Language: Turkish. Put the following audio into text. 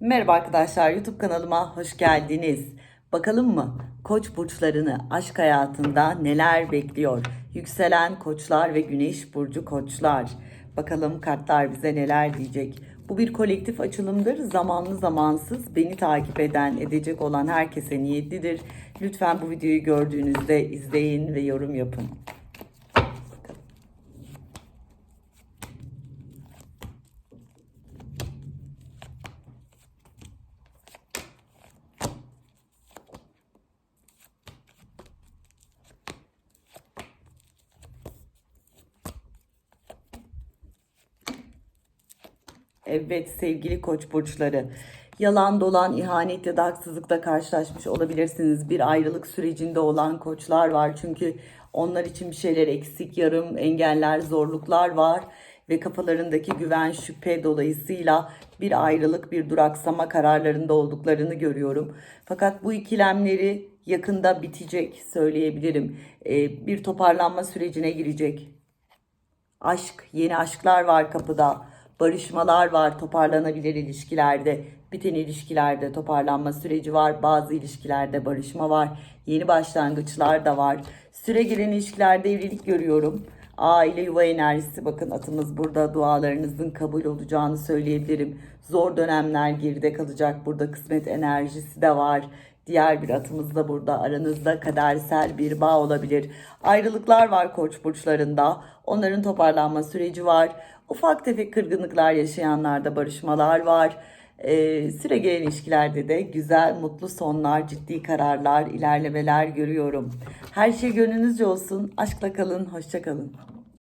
Merhaba arkadaşlar YouTube kanalıma hoş geldiniz. Bakalım mı koç burçlarını aşk hayatında neler bekliyor? Yükselen koçlar ve güneş burcu koçlar. Bakalım kartlar bize neler diyecek? Bu bir kolektif açılımdır. Zamanlı zamansız beni takip eden, edecek olan herkese niyetlidir. Lütfen bu videoyu gördüğünüzde izleyin ve yorum yapın. Evet sevgili koç burçları. Yalan dolan, ihanet ya da haksızlıkla karşılaşmış olabilirsiniz. Bir ayrılık sürecinde olan koçlar var. Çünkü onlar için bir şeyler eksik, yarım, engeller, zorluklar var. Ve kafalarındaki güven, şüphe dolayısıyla bir ayrılık, bir duraksama kararlarında olduklarını görüyorum. Fakat bu ikilemleri yakında bitecek söyleyebilirim. Ee, bir toparlanma sürecine girecek. Aşk, yeni aşklar var kapıda. Barışmalar var toparlanabilir ilişkilerde. Biten ilişkilerde toparlanma süreci var. Bazı ilişkilerde barışma var. Yeni başlangıçlar da var. Süre gelen ilişkilerde evlilik görüyorum. Aile yuva enerjisi bakın atımız burada dualarınızın kabul olacağını söyleyebilirim. Zor dönemler geride kalacak. Burada kısmet enerjisi de var. Diğer bir atımız da burada. Aranızda kadersel bir bağ olabilir. Ayrılıklar var koç burçlarında. Onların toparlanma süreci var. Ufak tefek kırgınlıklar yaşayanlarda barışmalar var. Ee, süre gelen ilişkilerde de güzel, mutlu sonlar, ciddi kararlar, ilerlemeler görüyorum. Her şey gönlünüzce olsun. Aşkla kalın, hoşça kalın.